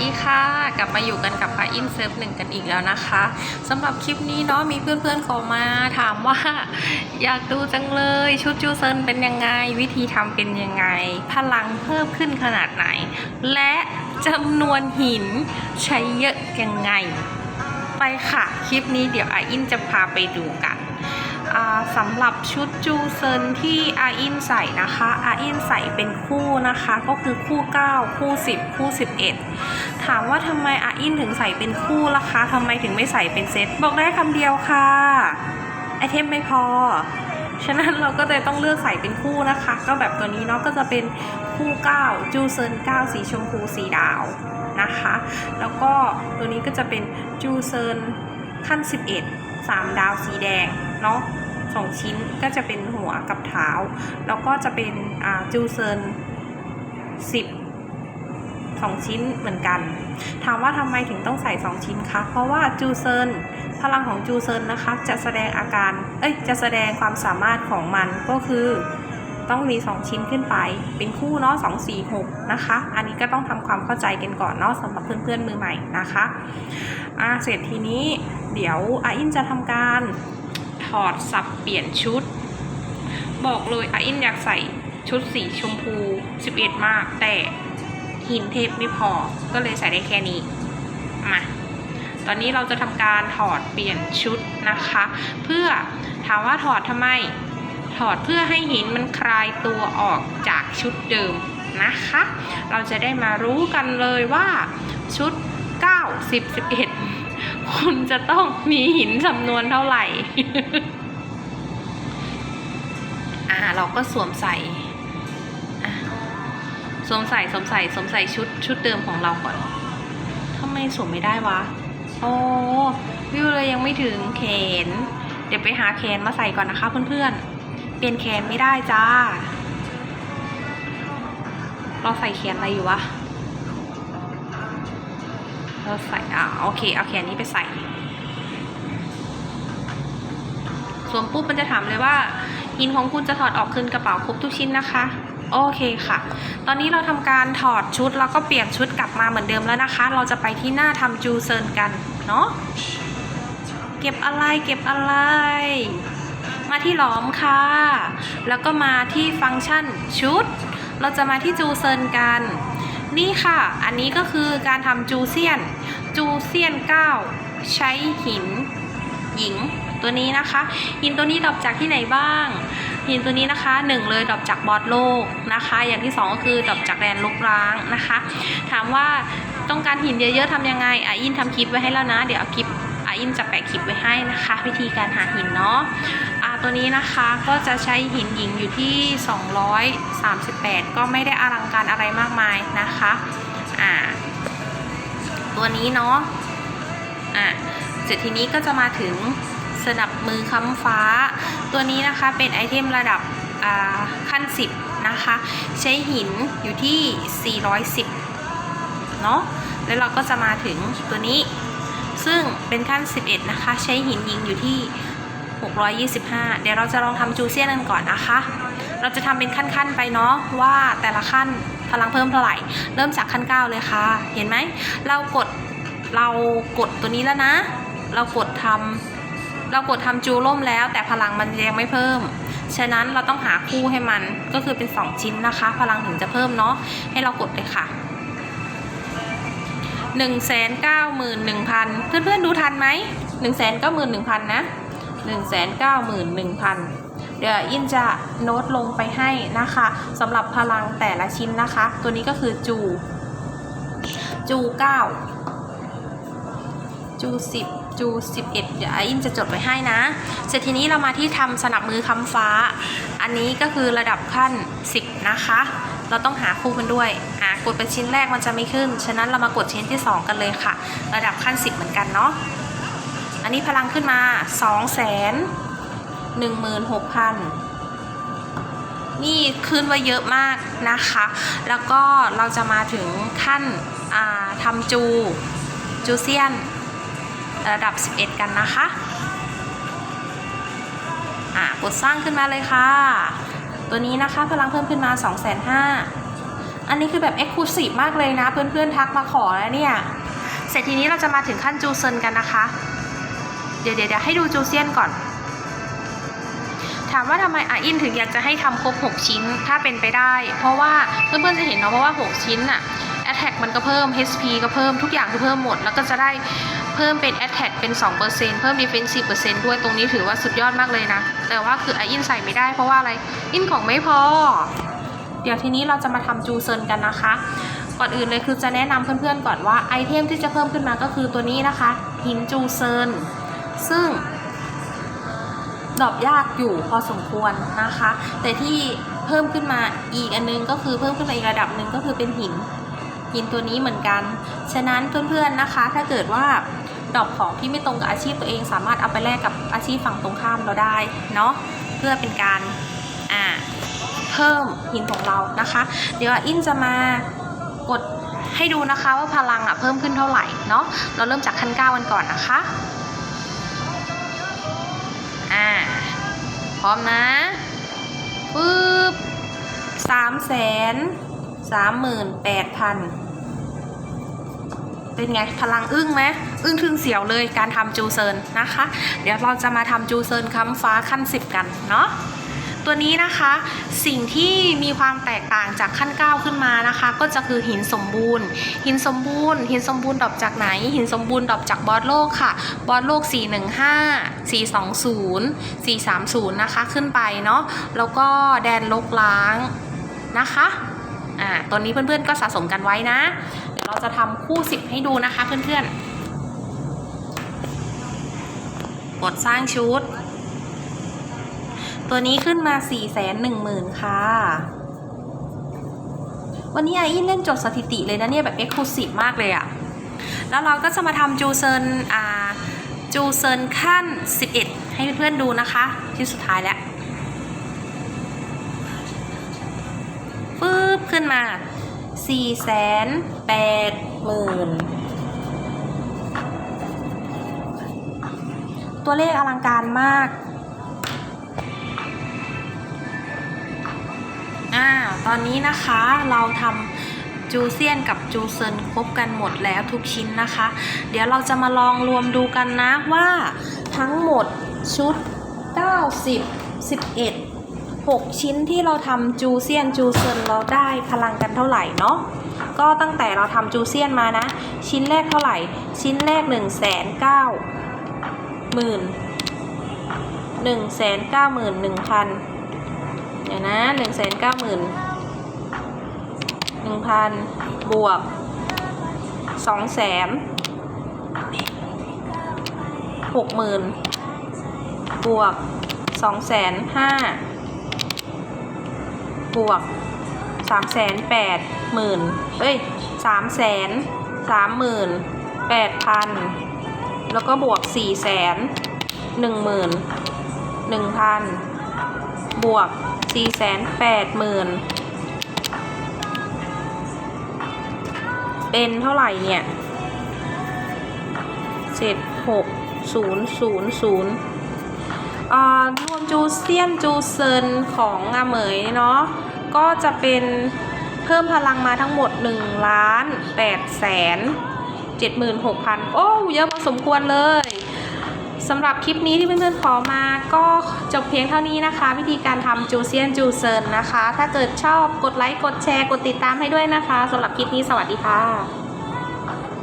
ดีค่ะ กลับมาอยู่กันกับพาอินเซิร์ฟหนึ่งกันอีกแล้วนะคะสำหรับคลิปนี้เนาะมีเพื่อนๆขอมาถามว่า อยากดูจังเลยชุดจูเซินเป็นยังไง วิธีทำเป็นยังไง พลังเพิ่มขึ้นขนาดไหน และจำนวนหินใช้เยอะยังไง ไปค่ะ คลิปนี้เดี๋ยวอาอินจะพาไปดูกันสำหรับชุดจูเซินที่อาอินใส่นะคะอาอินใส่เป็นคู่นะคะ ก็คือคู่ 9 คู่ 10 คู่ 11 ถามว่าทำไมอาอินถึงใส่เป็นคู่ล่ะคะทำไมถึงไม่ใส่เป็นเซต บอกได้คำเดียวค่ะไอเทมไม่พอ ฉะนั้นเราก็เลยต้องเลือกใส่เป็นคู่นะคะ ก็แบบตัวนี้เนาะก็จะเป็นคู่ 9 จูเซิน 9 สีชมพูสีดาวนะคะ แล้วก็ตัวนี้ก็จะเป็นจูเซินขั้น 11 3 ดาวสีแดงเนาะสองชิ้นก็จะเป็นหัวกับเท้า แล้วก็จะเป็นจูเซิน10 สองชิ้นเหมือนกัน ถามว่าทำไมถึงต้องใส่ 2 ชิ้นคะ เพราะว่าจูเซินพลังของจูเซินนะคะ จะแสดงอาการ เอ้ย จะแสดงความสามารถของมันก็คือต้องมี 2 ชิ้นขึ้นไป เป็นคู่เนาะ2 4 6นะคะ อันนี้ก็ต้องทำความเข้าใจกันก่อนเนาะสำหรับเพื่อนๆมือใหม่นะคะอ่าเสร็จทีนี้เดี๋ยวอาอินจะทำการถอดสับเปลี่ยนชุด บอกเลยอาอินอยากใส่ชุดสีชมพู 11 มากแต่ หินเทปไม่พอ ก็เลยใส่ได้แค่นี้ มาตอนนี้เราจะทำการถอดเปลี่ยนชุดนะคะ เพื่อถามว่าถอดทำไม ถอดเพื่อให้หินมันคลายตัวออกจากชุดเดิมนะคะ เราจะได้มารู้กันเลยว่าชุด 9 10 11 คุณจะต้องมีหินจำนวนเท่าไหร่ อ่าเราก็สวมใส่ สวมใส่สวมใส่สวมใส่ชุดชุดเดิมของเราก่อนทำไมสวมไม่ได้วะ โอ้วิวเลยยังไม่ถึงแขน เดี๋ยวไปหาแขนมาใส่ก่อนนะคะเพื่อนๆ เปลี่ยนแขนไม่ได้จ้า เราใส่แขนอะไรอยู่วะ เราใส่อ่าโอเคเอาแขนนี้ไปใส่สวมปุ๊บมันจะถามเลยว่าหินของคุณจะถอดออกคืนกระเป๋าครบทุกชิ้นนะคะ โอเคค่ะ ตอนนี้เราทำการถอดชุดแล้วก็เปลี่ยนชุดกลับมาเหมือนเดิมแล้วนะคะ เราจะไปที่หน้าทำจูเซินกันเนาะ เก็บอะไรเก็บอะไร มาที่หลอมค่ะ แล้วก็มาที่ฟังก์ชันชุด เราจะมาที่จูเซินกัน นี่ค่ะ อันนี้ก็คือการทำจูเซียน จูเซียน 9 ใช้หิน หญิงตัวนี้นะคะ หินตัวนี้ดรอปจากที่ไหนบ้าง หินตัวนี้นะคะหนึ่งเลยดรอปจากบอสโลกนะคะ อย่างที่สองก็คือดรอปจากแดนลกร้างนะคะ ถามว่าต้องการหินเยอะๆทำยังไงอาอินทำคลิปไว้ให้แล้วนะ เดี๋ยวเอาคลิปอาอินจะแปะคลิปไว้ให้นะคะ วิธีการหาหินเนาะอ่าตัวนี้นะคะก็จะใช้หินหญิงอยู่ที่ 238 ก็ไม่ได้อลังการอะไรมากมายนะคะอ่าตัวนี้เนาะอ่าเสร็จทีนี้ก็จะมาถึง สนับมือค้ำฟ้า ตัวนี้นะคะเป็นไอเทมระดับขั้น 10 นะคะ ใช้หินอยู่ที่ 410 เนาะแล้วเราก็จะมาถึงตัวนี้ ซึ่งเป็นขั้น 11 นะคะ ใช้หินยิงอยู่ที่ 625 เดี๋ยวเราจะลองทำจูเซียนกันก่อนนะคะ เราจะทำเป็นขั้นๆไปเนาะว่าแต่ละขั้นพลังเพิ่มเท่าไหร่ เริ่มจากขั้น 9 เลยค่ะ เห็นไหม เรากดเรากดตัวนี้แล้วนะ เรากดทำ เรากดทำจูล่มแล้ว แต่พลังมันยังไม่เพิ่ม ฉะนั้นเราต้องหาคู่ให้มันก็คือเป็น 2 ชิ้นนะคะ พลังถึงจะเพิ่มเนาะให้เรากดเลยค่ะ1 9 1 0 0 0 เพื่อนๆดูทันไหม1 9 1 0 0 0 นะ 1 9 1 0 0 0 เดี๋ยวอินจะโน้ตลงไปให้นะคะสำหรับพลังแต่ละชิ้นนะคะ ตัวนี้ก็คือจู จู 9 จูสิบ จูสิบเอ็ดเดี๋ยวอินจะจดไว้ให้นะ เสร็จทีนี้เรามาที่ทำสนับมือคำฟ้า อันนี้ก็คือระดับขั้น 10 นะคะ เราต้องหาคู่มันด้วยอ่ากดไปชิ้นแรกมันจะไม่ขึ้น ฉะนั้นเรามากดชิ้นที่ 2 กันเลยค่ะ ระดับขั้น 10 เหมือนกันเนาะ อันนี้พลังขึ้นมา2 1 6 0 0 0นี่ขึ้นไว้เยอะมากนะคะ แล้วก็เราจะมาถึงขั้นทำจู จูเซียน ระดับ 11 กันนะคะอะกดสร้างขึ้นมาเลยค่ะ ตัวนี้นะคะพลังเพิ่มขึ้นมา 2 5 0 0 0อันนี้คือแบบเอ็กซ์คลูซีฟมากเลยนะ เพื่อนๆทักมาขอแล้วเนี่ย เสร็จทีนี้เราจะมาถึงขั้นจูเซนกันนะคะเดี๋ยวเดี๋ยวเดี๋ยวให้ดูจูเซียนก่อน ถามว่าทำไมอาอินถึงอยากจะให้ทำครบ 6 ชิ้นถ้าเป็นไปได้ เพราะว่าเพื่อนๆจะเห็นเนาะเพราะว่า 6 ชิ้นอะ Attack มันก็เพิ่ม HP ก็เพิ่มทุกอย่างคือเพิ่มหมด แล้วก็จะได้ เพิ่มเป็น Attack เป็น 2%เพิ่ม Defense 10%ด้วยตรงนี้ถือว่าสุดยอดมากเลยนะ แต่ว่าคือไออินใส่ไม่ได้เพราะว่าอะไร อินของไม่พอ เดี๋ยวทีนี้เราจะมาทำจูเซินกันนะคะ ก่อนอื่นเลยคือจะแนะนำเพื่อนๆก่อนว่าไอเทมที่จะเพิ่มขึ้นมาก็คือตัวนี้นะคะหินจูเซินซึ่งดรอปยากอยู่พอสมควรนะคะ แต่ที่เพิ่มขึ้นมาอีกอันนึงก็คือเพิ่มขึ้นมาอีกระดับหนึ่งก็คือเป็นหินหินตัวนี้เหมือนกัน ฉะนั้นเพื่อนๆนะคะ ถ้าเกิดว่า ดรอปของที่ไม่ตรงกับอาชีพตัวเอง สามารถเอาไปแลกกับอาชีพฝั่งตรงข้ามเราได้เนาะเพื่อเป็นการอ่าเพิ่มหินของเรานะคะ เดี๋ยวอินจะมากดให้ดูนะคะว่าพลังอะเพิ่มขึ้นเท่าไหร่เนาะเราเริ่มจากขั้นเก้ากันก่อนนะคะอ่าพร้อมนะปึ๊บสามแสนสามหมื่นแปดพัน เป็นไงพลังอึ้งไหมอึ้งทึงเสียวเลยการทำจูเซินนะคะ เดี๋ยวเราจะมาทำจูเซินค้ำฟ้าขั้น 10 กันเนาะตัวนี้นะคะสิ่งที่มีความแตกต่างจากขั้น 9 ขึ้นมานะคะ ก็จะคือหินสมบูรณ์ หินสมบูรณ์ หินสมบูรณ์ดรอปจากไหน หินสมบูรณ์ดรอปจากบอสโลกค่ะ บอสโลก 415 420 430 นะคะขึ้นไปเนาะแล้วก็แดนลกล้างนะคะอ่าตอนนี้เพื่อนๆก็สะสมกันไว้นะ ยวเราจะทำคู่10ให้ดูนะคะเพื่อนๆ กดสร้างชุด ตัวนี้ขึ้นมา4 1 0 0 0 0ค่ะ วันนี้ไออินเล่นจดสถิติเลยนะเนี่ยแบบเอ็กซ์คลูซีฟมากเลยอะแล้วเราก็จะมาทำจูเซินอ่าจูเซินขั้น 11 ให้เพื่อนๆดูนะคะที่สุดท้ายแล้วปึ๊บขึ้นมา 4 8 0 0 0 0ตัวเลขอลังการมาก อ่า ตอนนี้นะคะเราทำจูเซียนกับจูเซินครบกันหมดแล้วทุกชิ้นนะคะ เดี๋ยวเราจะมาลองรวมดูกันนะว่าทั้งหมดชุด 90 11 6 ชิ้นที่เราทำจูเซียนจูเซินเราได้พลังกันเท่าไหร่เนาะก็ตั้งแต่เราทำจูเซียนมานะ ชิ้นแรกเท่าไหร่ ชิ้นแรก 1 9 0 0 0 0 1 9 1 0 0 0พันเดี๋ยวนะหนึ่งแสนเก้าหมื่นหนึ่งพันบวกสองแสนหกหมื่นบวกสองแสนห้า บวกสามแสนแปดหมื่นเอ้ยสามแสนสามหมื่นแปดพันแล้วก็บวกสี่แสนหนึ่งหมื่นหนึ่งพันบวกสี่แสนแปดหมื่นเป็นเท่าไหร่เนี่ยเจ็ดหกศูนย์ศูนย์ศูนย์รวมจูเซียนจูเซินของอาเหมยเนาะ ก็จะเป็นเพิ่มพลังมาทั้งหมด1ล้าน8แสน76,000 โอ้ เยอะพอสมควรเลยสำหรับคลิปนี้ที่เพื่อนๆขอมาก็จบเพียงเท่านี้นะคะ วิธีการทำจูเซียนจูเซินนะคะ ถ้าเกิดชอบกดไลค์ กดแชร์ กดติดตามให้ด้วยนะคะสำหรับคลิปนี้สวัสดีค่ะ